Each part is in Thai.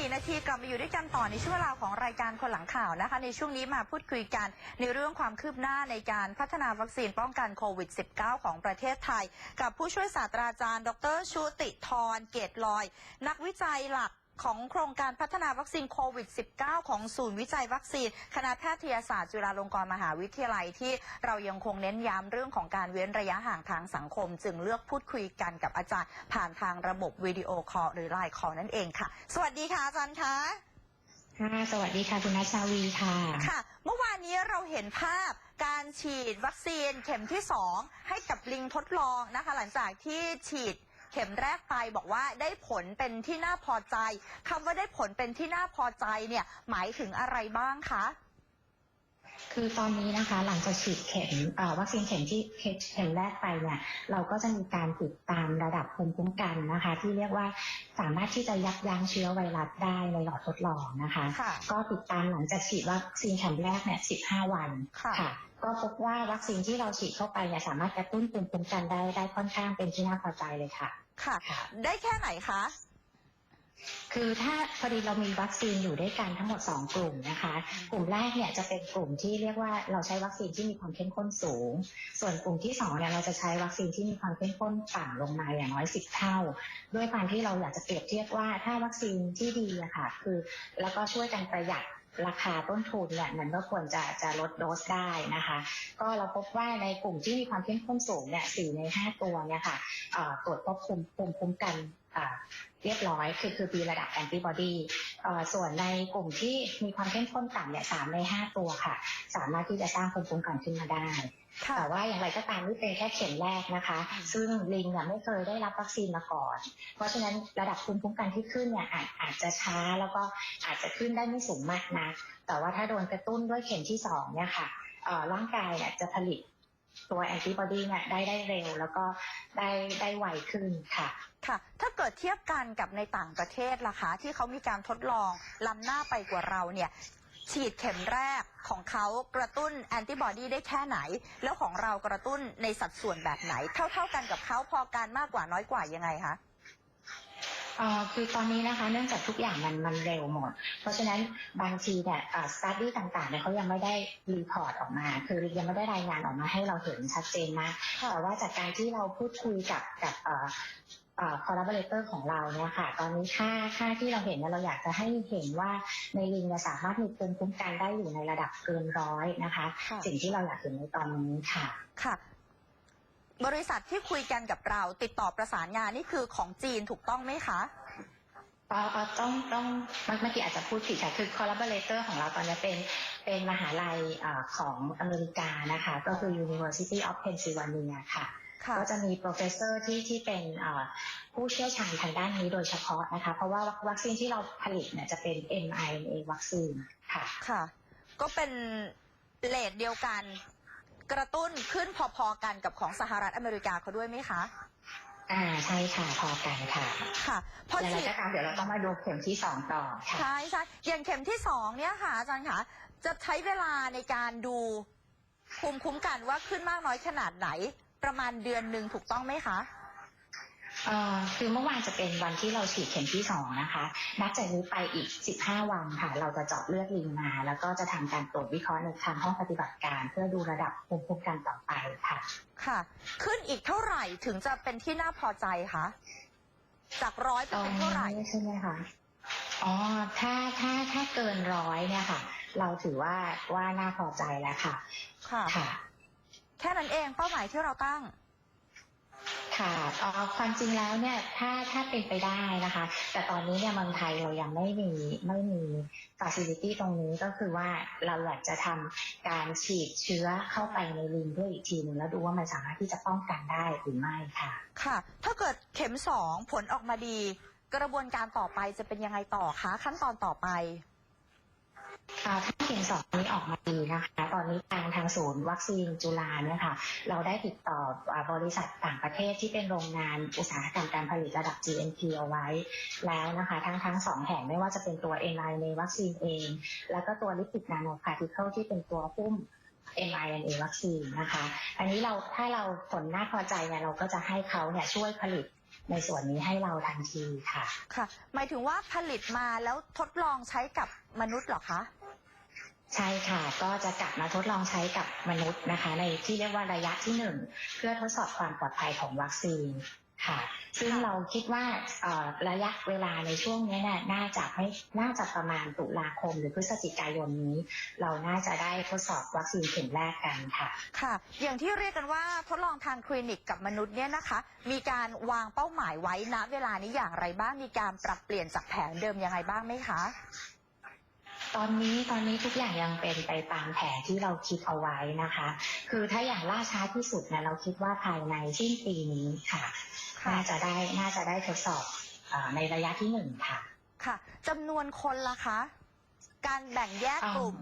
4 นาทีกลับมาอยู่ด้วยกันต่อในช่วงเวลาของรายการคนหลังข่าวนะคะ ในช่วงนี้มาพูดคุยกันในเรื่องความคืบหน้าในการพัฒนาวัคซีนป้องกันโควิด -19 ของประเทศไทย กับผู้ช่วยศาสตราจารย์ ดร ชูติธรเกตลอย นักวิจัยหลัก ของโครงการพัฒนาวัคซีนโควิด -19 ของศูนย์วิจัยวัคซีน คณะแพทยศาสตร์จุฬาลงกรณ์มหาวิทยาลัยที่เรายังคงเน้นย้ำเรื่องของการเว้นระยะห่างทางสังคม จึงเลือกพูดคุยกันกับอาจารย์ ผ่านทางระบบวิดีโอคอลหรือไลน์คอลนั่นเองค่ะ สวัสดีค่ะอาจารย์คะค่ะสวัสดีค่ะคุณนัชชาวีค่ะค่ะ เมื่อวานนี้เราเห็นภาพการฉีดวัคซีนเข็มที่ 2 ให้กับลิงทดลองนะคะ หลังจากที่ฉีด เข็มแรกไปบอกว่าได้ผลเป็นที่น่าพอใจคำว่าได้ผลเป็นที่น่าพอใจเนี่ยหมายถึงอะไรบ้างคะ คือตอนนี้นะคะหลังจากฉีดเข็มเอ่อวัคซีนเข็มที่เข็มเข็มแรกไปเนี่ยเราก็จะมีการติดตามระดับภูมิคุ้มกันนะคะ ที่เรียกว่าสามารถที่จะยับยั้งเชื้อไวรัสได้ในหลอดทดลองนะคะค่ะก็ติดตามหลังจากฉีดวัคซีนเข็มแรกเนี่ย15 วันค่ะก็พบว่าวัคซีนที่เราฉีดเข้าไปเนี่ยสามารถกระตุ้นภูมิคุ้มกันได้ได้ค่อนข้างเป็นที่น่าพอใจเลยค่ะ ค่ะค่ะได้แค่ไหนคะ คือถ้าพอดีเรามีวัคซีนอยู่ด้วยกันทั้งหมด 2 กลุ่มนะคะ กลุ่มแรกเนี่ยจะเป็นกลุ่มที่เรียกว่าเราใช้วัคซีนที่มีความเข้มข้นสูง ส่วนกลุ่มที่2เนี่ยเราจะใช้วัคซีนที่มีความเข้มข้นต่ำลงมาอย่างน้อย10เท่า ด้วยความที่เราอยากจะเปรียบเทียบว่าถ้าวัคซีนที่ดีอะค่ะคือแล้วก็ช่วยกันประหยัดราคาต้นทุนเนี่ยมันก็ควรจะจะลดโดสได้นะคะ ก็เราพบว่าในกลุ่มที่มีความเข้มข้นสูงเนี่ยสี่ในห้าตัวเนี่ยค่ะตรวจพบภูมิภูมิคุ้มกัน เรียบร้อยคือคือมีระดับแอนติบอดีส่วนในกลุ่มที่มีความเข้มข้นต่ำเนี่ยสามในห้าตัวค่ะ สามารถที่จะสร้างภูมิคุ้มกันขึ้นมาได้ค่ะแต่ว่าอย่างไรก็ตามนี่เป็นแค่เข็มแรกนะคะอืมซึ่งลิงเนี่ยไม่เคยได้รับวัคซีนมาก่อน เพราะฉะนั้นระดับภูมิคุ้มกันที่ขึ้นเนี่ยอาจอาจจะช้าแล้วก็อาจจะขึ้นได้ไม่สูงมากนะแต่ว่าถ้าโดนกระตุ้นด้วยเข็มที่สองเนี่ยค่ะเอ่อร่างกายเนี่ยจะผลิต ตัวแอนติบอดีเนี่ยได้ได้เร็ว แล้วก็ได้ได้ไวขึ้นค่ะ ค่ะ ถ้าเกิดเทียบกันกับในต่างประเทศล่ะคะที่เขามีการทดลองล้ำหน้าไปกว่าเราเนี่ยฉีดเข็มแรกของเขากระตุ้นแอนติบอดีได้แค่ไหน แล้วของเรากระตุ้นในสัดส่วนแบบไหน เท่า ๆกันกับเขาพอการมากกว่าน้อยกว่ายังไงคะ คือตอนนี้นะคะเนื่องจากทุกอย่างมันมันเร็วหมด เพราะฉะนั้นบางทีเนี่ยสตัดดี้ต่างๆเนี่ยเขายังไม่ได้รีพอร์ตออกมา คือยังไม่ได้รายงานออกมาให้เราเห็นชัดเจนนะค่ะแต่ว่าจากการที่เราพูดคุยกับกับเอ่อเอ่อ collaborator ของเราเนี่ยค่ะ ตอนนี้ค่าค่าที่เราเห็นเนี่ยเราอยากจะให้เห็นว่าในลิงเนี่ยสามารถมีภูมิคุ้มกันได้อยู่ในระดับเกินร้อยนะคะค่ะสิ่งที่เราอยากเห็นในตอนนี้ค่ะ ค่ะ บริษัทที่คุยกันกับเราติดต่อประสานงานนี่คือของจีนถูกต้องไหมคะเอ่อเอ่อต้องต้องเมื่อเมื่อกี้อาจจะพูดผิดค่ะคือ collaborator ของเราตอนนี้เป็นเป็นมหาลัยเอ่อของอเมริกานะคะ ก็คือ University of Pennsylvania ค่ะ ค่ะ ก็จะมี professor ที่ที่เป็นเอ่อผู้เชี่ยวชาญทางด้านนี้โดยเฉพาะนะคะ เพราะว่าวัควัคซีนที่เราผลิตเนี่ยจะเป็น mRNA วัคซีนค่ะ ค่ะ ก็เป็นเลทเดียวกัน กระตุ้นขึ้นพอๆกันกับของสหรัฐอเมริกาเขาด้วยไหมคะ อ่าใช่ค่ะพอกันค่ะค่ะพออย่างไรฉีดก็ตามเดี๋ยวเราต้องมาดูเข็มที่สองต่อค่ะ ใช่ใช่อย่างเข็มที่สองเนี่ยค่ะอาจารย์คะจะใช้เวลาในการดูภูมิคุ้มกันว่าขึ้นมากน้อยขนาดไหน ประมาณเดือนหนึ่งถูกต้องไหมคะเอ่อ คือเมื่อวานจะเป็นวันที่เราฉีดเข็มที่สองนะคะ นับจากนี้ไปอีก 15 วันค่ะ เราจะเจาะเลือดลิงมา แล้วก็จะทำการตรวจวิเคราะห์ในทางห้องปฏิบัติการ เพื่อดูระดับภูมิคุ้มกันต่อไปค่ะ ค่ะ ขึ้นอีกเท่าไหร่ถึงจะเป็นที่น่าพอใจคะจากร้อยไปตอนเป็นนี้เท่าไหร่ใช่ไหมคะอ๋อถ้าถ้าถ้าเกินร้อยเนี่ยค่ะ เราถือว่าว่าน่าพอใจแล้วค่ะ ค่ะค่ะแค่นั้นเองเป้าหมายที่เราตั้ง ค่ะความจริงแล้วเนี่ยถ้าถ้าเป็นไปได้นะคะ แต่ตอนนี้เนี่ยเมืองไทยเรายังไม่มีไม่มีฟ a ซิลิตี้ตรงนี้ก็คือว่าเราอยากจะทำการฉีดเชื้อเข้าไปในลิงด้วยอีกทีหนึ่งแล้วดูว่ามันสามารถที่จะป้องกันได้หรือไม่ค่ะ ค่ะ ถ้าเกิดเข็มสองผลออกมาดี กระบวนการต่อไปจะเป็นยังไงต่อคะขั้นตอนต่อไป ถ้าเข็มสองนี้ออกมาดีนะคะ ตอนนี้ทางทางศูนย์วัคซีนจุฬาเนี่ยค่ะ เราได้ติดต่อบริษัทต่างประเทศที่เป็นโรงงานอุตสาหกรรมการผลิตระดับ GMP เอาไว้ แล้วนะคะ ทั้งทั้งสองแห่งไม่ว่าจะเป็นตัว n i ในวัคซีนเอง แล้วก็ตัวลิปิดนาโนพาร์ติเคิลที่เป็นตัวหุ้ม mRNA วัคซีนนะคะ อันนี้เราถ้าเราผลน่าพอใจเนี่ยเราก็จะให้เขาเนี่ยช่วยผลิตในส่วนนี้ให้เราทันทีค่ะ ค่ะ หมายถึงว่าผลิตมาแล้วทดลองใช้กับมนุษย์เหรอคะ ใช่ค่ะก็จะกลับมาทดลองใช้กับมนุษย์นะคะ ในที่เรียกว่าระยะที่หนึ่งเพื่อทดสอบความปลอดภัยของวัคซีนค่ะ ซึ่งค่ะเราคิดว่าเอ่อระยะเวลาในช่วงนี้เนี่ยน่าจะไม่น่าจะประมาณตุลาคม หรือพฤศจิกายนนี้ เราน่าจะได้ทดสอบวัคซีนเข็มแรกกันค่ะ ค่ะ อย่างที่เรียกกันว่าทดลองทางคลินิกกับมนุษย์เนี่ยนะคะ มีการวางเป้าหมายไว้ณเวลานี้อย่างไรบ้างมีการปรับเปลี่ยนจากแผนเดิมยังไงบ้างไหมคะ ตอนนี้ตอนนี้ทุกอย่างยังเป็นไปตามแผนที่เราคิดเอาไว้นะคะ คือถ้าอย่างล่าช้าที่สุดเนี่ยเราคิดว่าภายในสิ้นปีนี้ค่ะค่ะน่าจะได้น่าจะได้ทดสอบเออในระยะที่หนึ่งค่ะ ค่ะจำนวนคนล่ะคะ การแบ่งแยกกลุ่ม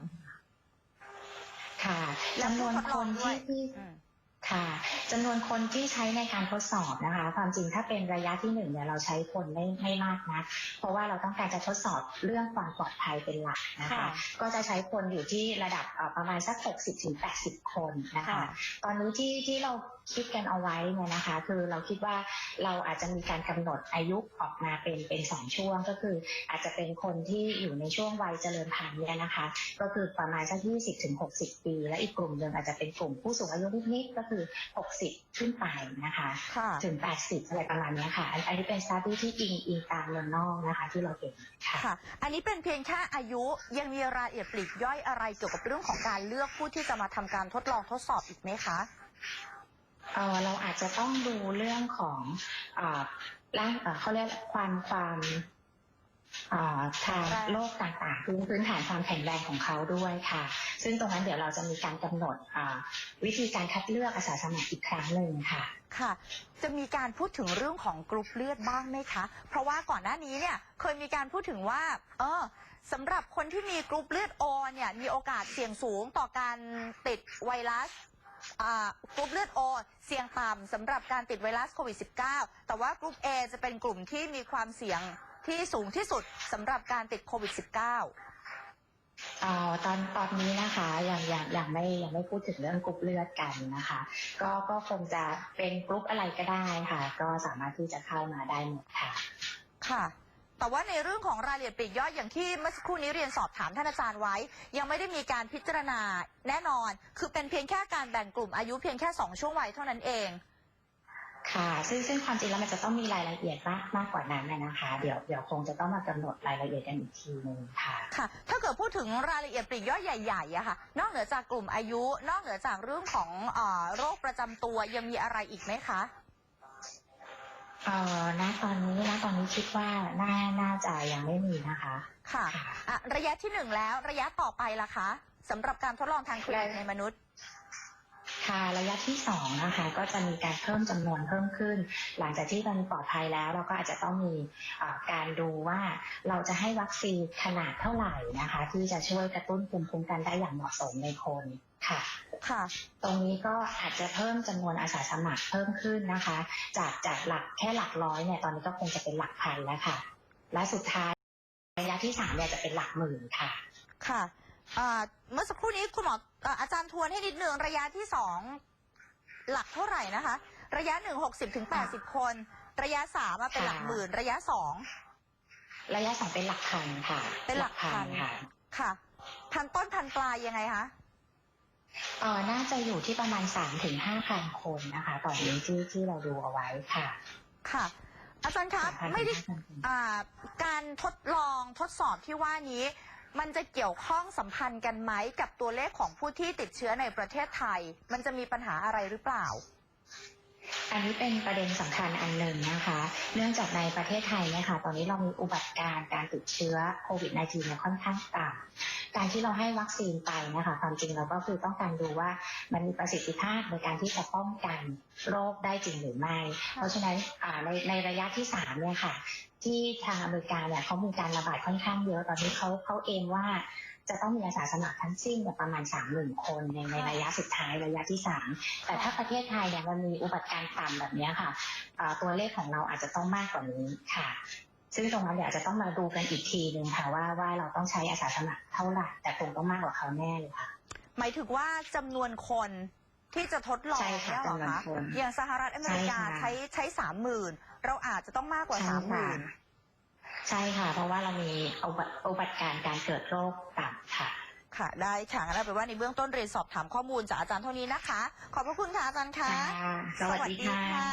ค่ะแล้วจำนวนผู้ทดคลองนด้วยที่ที่อืม ค่ะจำนวนคนที่ใช้ในการทดสอบนะคะ ความจริงถ้าเป็นระยะที่หนึ่งเนี่ยเราใช้คนไม่ไม่มากนะเพราะว่าเราต้องการจะทดสอบเรื่องความปลอดภัยเป็นหลักนะคะค่ะก็จะใช้คนอยู่ที่ระดับเอ่อประมาณสัก 60-80 คนนะคะค่ะตอนนี้ที่ที่เรา คิดกันเอาไว้เนี่ยนะคะ คือเราคิดว่าเราอาจจะมีการกำหนดอายุออกมาเป็นเป็นสองช่วงก็คือ อาจจะเป็นคนที่อยู่ในช่วงวัยเจริญพันธุ์เนี่ยนะคะ ก็คือประมาณสัก20ถึง60ปี และอีกกลุ่มหนึ่งอาจจะเป็นกลุ่มผู้สูงอายุนิดๆก็คือ60ขึ้นไปนะคะค่ะถึง80อะไรประมาณเนี้ยค่ะอันอันนี้เป็นสตาร์ดี้ที่อิงอิงตามเมืองนอกนะคะ ที่เราเห็นค่ะค่ะ อันนี้เป็นเพียงแค่อายุยังมีรายละเอียดปลีกย่อยอะไรเกี่ยวกับเรื่องของการเลือกผู้ที่จะมาทำการทดลองทดสอบอีกไหมคะ เออเราอาจจะต้องดูเรื่องของเออร่างเอ่อเขาเรียกความความเอ่อทางแข็งแรงโรคต่างๆพื้นพื้นฐานความแข็งแรงของเขาด้วยค่ะ ซึ่งตรงนั้นเดี๋ยวเราจะมีการกำหนดเอ่อวิธีการคัดเลือกอาสาสมัครอีกครั้งหนึ่งค่ะ ค่ะ จะมีการพูดถึงเรื่องของกรุ๊ปเลือดบ้างไหมคะ เพราะว่าก่อนหน้านี้เนี่ยเคยมีการพูดถึงว่า เออสำหรับคนที่มีกรุ๊ปเลือดโอเนี่ยมีโอกาสเสี่ยงสูงต่อการติดไวรัส อ่ากรุ๊ปเลือดโอเสี่ยงต่ำสำหรับการติดไวรัสโควิด -19 แต่ว่ากรุ๊ป A จะเป็นกลุ่มที่มีความเสี่ยงที่สูงที่สุดสำหรับการติดโควิด -19 เอ่อตอนตอนนี้นะคะยังยังยังไม่ยังไม่พูดถึงเรื่องกรุ๊ปเลือดกันนะคะ ก็ก็คงจะเป็นกรุ๊ปอะไรก็ได้ค่ะ ก็สามารถที่จะเข้ามาได้หมดค่ะ ค่ะ แต่ว่าในเรื่องของรายละเอียดปลีกย่อยอย่างที่เมื่อสักครู่นี้เรียนสอบถามท่านอาจารย์ไว้ ยังไม่ได้มีการพิจารณาแน่นอน คือเป็นเพียงแค่การแบ่งกลุ่มอายุเพียงแค่2ช่วงวัยเท่านั้นเอง ค่ะ ซึ่งซึ่งความจริงแล้วมันจะต้องมีรายละเอียดมากมากกว่านั้นนะนะคะ เดี๋ยวเดี๋ยวคงจะต้องมากำหนดรายละเอียดกันอีกทีหนึงค่ะค่ะ ถ้าเกิดพูดถึงรายละเอียดปลีกย่อยใหญ่ๆอะค่ะ นอกเหนือจากกลุ่มอายุ นอกเหนือจากเรื่องของเออโรคประจำตัวยังมีอะไรอีกไหมคะเอ่อ ณตอนนี้ณตอนนี้คิดว่าน่าน่าจะยังไม่มีนะคะค่ะค่ะอะ ระยะที่หนึ่งแล้วระยะต่อไปล่ะคะสำหรับการทดลองทางคลินิกในมนุษย์ ค่ะระยะที่สองนะคะก็จะมีการเพิ่มจำนวนเพิ่มขึ้น หลังจากที่ตอนนี้ปลอดภัยแล้วเราก็อาจจะต้องมีเอ่อการดูว่าเราจะให้วัคซีนขนาดเท่าไหร่นะคะ ที่จะช่วยกระตุ้นภูมิคุ้มกันได้อย่างเหมาะสมในคนค่ะค่ะ ตรงนี้ก็อาจจะเพิ่มจำนวนอาสาสมัครเพิ่มขึ้นนะคะ จากจากหลักแค่หลักร้อยเนี่ยตอนนี้ก็คงจะเป็นหลักพันแล้วค่ะ และสุดท้ายระยะที่สามเนี่ยจะเป็นหลักหมื่นค่ะ ค่ะ อ่าเมื่อสักครู่นี้คุณหมอเอ่ออาจารย์ทวนให้นิดนึงระยะที่สองหลักเท่าไหร่นะคะ ระยะหนึ่งหกสิบถึงแปดสิบคน ระยะสามอะเป็นหลักหมื่น ระยะสอง ระยะสองเป็นหลักพันค่ะเป็นหลักพัน ค่ะค่ะ พันต้นพันปลายยังไงคะ เออน่าจะอยู่ที่ประมาณสามถึงห้าพันคนนะคะตอนนี้ที่ที่เราดูเอาไว้ค่ะค่ะ อาจารย์ครับ3,000ไม่ได้ถึง5,000คนอ่าการทดลองทดสอบที่ว่านี้ มันจะเกี่ยวข้องสัมพันธ์กันไหมกับตัวเลขของผู้ที่ติดเชื้อในประเทศไทย มันจะมีปัญหาอะไรหรือเปล่า อันนี้เป็นประเด็นสำคัญอันหนึ่งนะคะ เนื่องจากในประเทศไทยเนี่ยค่ะ ตอนนี้เรามีอุบัติการ์การติดเชื้อโควิด -19 เนี่ยค่อนข้างต่ำการที่เราให้วัคซีนไปนะคะ ความจริงเราก็คือต้องการดูว่ามันมีประสิทธิภาพในการที่จะป้องกันโรคได้จริงหรือไม่ เพราะฉะนั้นในในระยะที่สามเนี่ยค่ะ ที่ทางอเมริกาเนี่ยเขามีการระบาดค่อนข้างเยอะตอนนี้เขาเขาเองว่า จะต้องมีอาสาสมัครทั้งสิ้นเนี่ยประมาณสามหมื่นคนในในระยะสุดท้ายระยะที่สามแต่ถ้าประเทศไทยเนี่ยมันมีอุบัติการณ์ต่ำแบบเนี้ยค่ะอ่าตัวเลขของเราอาจจะต้องมากกว่านี้ค่ะ ซึ่งตรงนั้นเดี๋ยวอาจจะต้องมาดูกันอีกทีหนึ่งค่ะว่าว่าเราต้องใช้อาสาสมัครเท่าไหร่แต่คงต้องมากกว่าเขาแน่เลยค่ะ หมายถึงว่าจำนวนคนที่จะทดลองใช่ค่ะเนี่ยเหรอจำนวนคะคนอย่างสหรัฐอเมริกาใช่ค่ะใช้ใช้สามหมื่นเราอาจจะต้องมากกว่าใช่สามหค่ะมื่นใช่ค่ะ เพราะว่าเรามีอุบัติอุบัติการณ์การเกิดโรคต่ำ ค่ะ ค่ะ ได้ค่ะงั้นเอาเป็นว่าในเบื้องต้นเรียนสอบถามข้อมูลจากอาจารย์เท่านี้นะคะ ขอบพระคุณค่ะอาจารย์ค่ะ ค่ะสวัสดีค่ะ